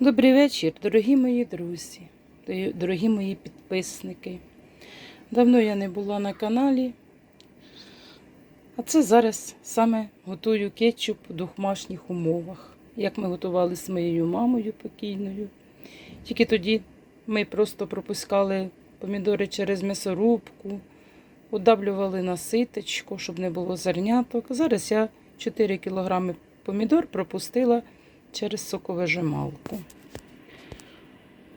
Добрий вечір, дорогі мої друзі, дорогі- мої підписники. Давно я не була на каналі, а це зараз саме готую кетчуп у домашніх умовах, як ми готували з моєю мамою покійною. Тільки тоді ми просто пропускали помідори через м'ясорубку, удавлювали на ситочку, щоб не було зерняток. Зараз я 4 кг помідор пропустила через соковижималку.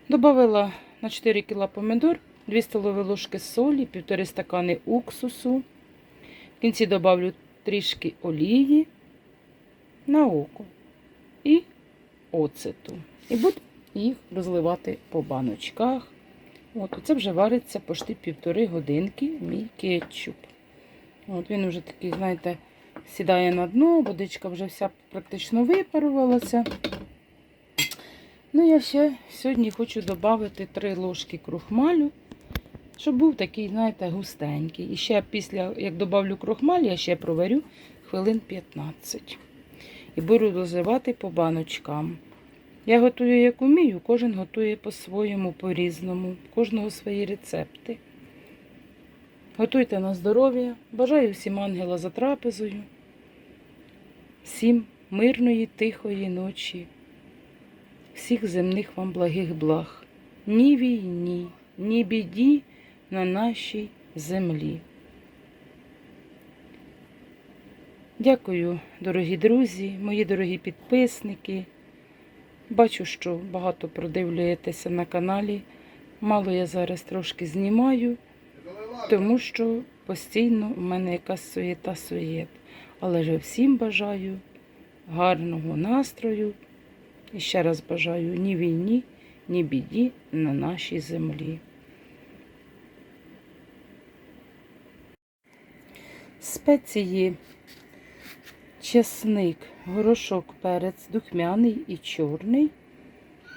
Добавила на 4 кг помідор, 2 столові ложки солі, 1,5 стакани уксусу. В кінці добавлю трішки олії на око і оцету. І буду їх розливати по баночках. От, це вже вариться почти півтори годинки мій кетчуп. От Він вже такий, знаєте, сідає на дно, водичка вже вся практично випарувалася. Ну, я ще сьогодні хочу додати 3 ложки крохмалю, щоб був такий, знаєте, густенький. І ще після, як додавлю крохмаль, я ще проварю хвилин 15. І буду дозивати по баночкам. Я готую, як умію, кожен готує по-своєму, по-різному, кожного свої рецепти. Готуйте на здоров'я. Бажаю всім ангела за трапезою. Всім мирної, тихої ночі. Всіх земних вам благих благ. Ні війні, ні біді на нашій землі. Дякую, дорогі друзі, мої дорогі підписники. Бачу, що багато продивлюєтеся на каналі. Мало я зараз трошки знімаю, тому що постійно в мене якась суєта суєт. Але ж всім бажаю гарного настрою. І ще раз бажаю ні війні, ні біді на нашій землі. Спеції чесник, горошок, перець, духмяний і чорний.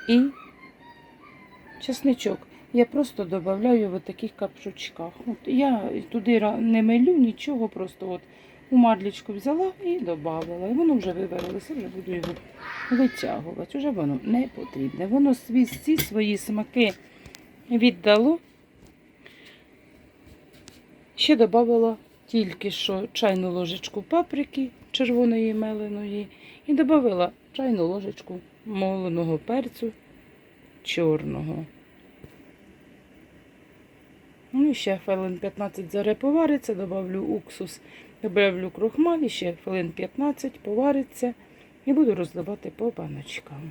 І чесничок. Я просто додаю в таких капшучках. От я туди не милю нічого, просто от у мадлічку взяла і додавала. І воно вже виварилося, вже буду його витягувати. Уже воно не потрібне. Воно сві- всі свої смаки віддало. Ще додавала тільки що чайну ложечку паприки червоної меленої і додавала чайну ложечку моленого перцю чорного. Ну ще хвилин 15 заре повариться, добавлю уксус, добавлю крохмаль, ще хвилин 15 повариться і буду розливати по баночкам.